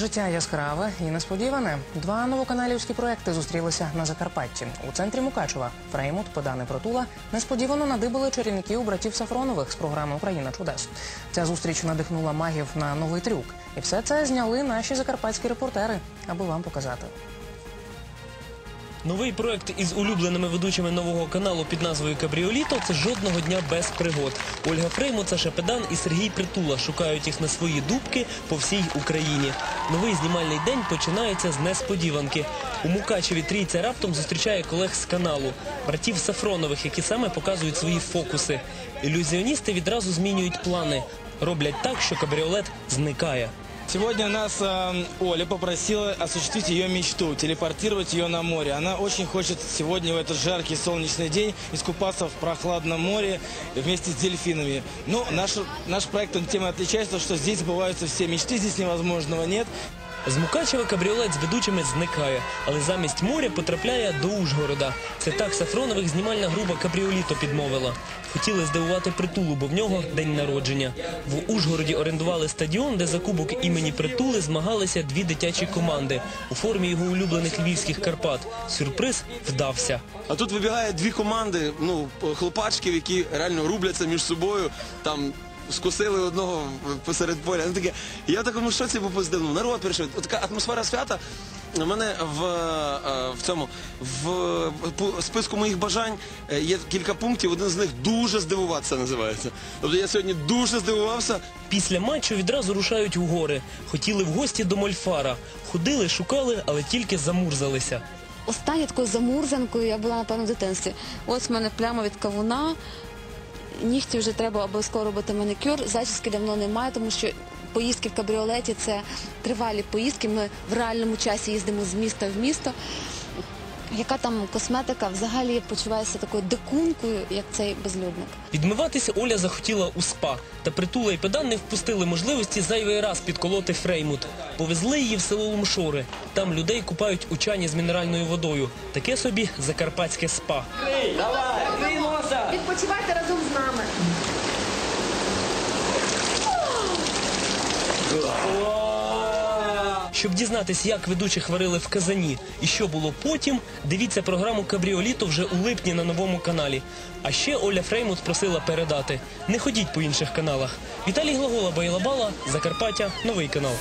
Життя яскраве і несподіване. Два новоканалівські проекти зустрілися на Закарпатті. У центрі Мукачева Фреймут, Педани Протула несподівано надибали чарівників братів Сафронових з програми Україна чудес. Ця зустріч надихнула магів на новий трюк. І все це зняли наші закарпатські репортери, аби вам показати. Новий проект із улюбленими ведучими нового каналу під назвою Кабріоліто це жодного дня без пригод. Ольга Фреймут, Саша Педан і Сергій Притула шукають їх на свої дубки по всій Україні. Новий знімальний день починається з несподіванки. У Мукачеві трійця раптом зустрічає колег з каналу, братів Сафронових, які саме показують свої фокуси. Ілюзіоністи відразу змінюють плани, роблять так, що кабріолет зникає. Сегодня нас э, Оля попросила осуществить ее мечту, телепортировать ее на море. Она очень хочет сегодня в этот жаркий солнечный день искупаться в прохладном море вместе с дельфинами. Но наш, наш проект он тем и отличается, что здесь сбываются все мечты, здесь невозможного нет. З Мукачева кабріолет з ведучими зникає, але замість моря потрапляє до Ужгорода. Це так Сафронових знімальна група Кабріоліто підмовила. Хотіли здивувати притулу, бо в нього день народження. В Ужгороді орендували стадіон, де за кубок імені притули змагалися дві дитячі команди у формі його улюблених львівських Карпат. Сюрприз вдався. А тут вибігає дві команди, ну, хлопачків, які реально рубляться між собою, там скусили одного посеред поля. Ну, таке. Я в такому шоці був позитивно. Народ прийшов. Така атмосфера свята. У мене в, е, в цьому в списку моїх бажань е, є кілька пунктів. Один з них дуже здивуватися називається. Тобто я сьогодні дуже здивувався. Після матчу відразу рушають у гори. Хотіли в гості до Мольфара. Ходили, шукали, але тільки замурзалися. Останньою такою замурзанкою я була, напевно, в дитинстві. Ось в мене пляма від кавуна. Нігті вже треба обов'язково робити манікюр. Зачіски давно немає, тому що поїздки в кабріолеті це тривалі поїздки. Ми в реальному часі їздимо з міста в місто. Яка там косметика? Взагалі я почуваюся такою дикункою, як цей безлюдник. Відмиватися Оля захотіла у спа, та притула і педан не впустили можливості зайвий раз підколоти Фреймут. Повезли її в село Лумшори. Там людей купають у чані з мінеральною водою. Таке собі закарпатське спа. Відпочивайте разом з нами. Щоб дізнатись, як ведучих варили в казані і що було потім, дивіться програму Кабріоліто вже у липні на новому каналі. А ще Оля Фреймут просила передати: не ходіть по інших каналах. Віталій Глагола Байлабала, Закарпаття, новий канал.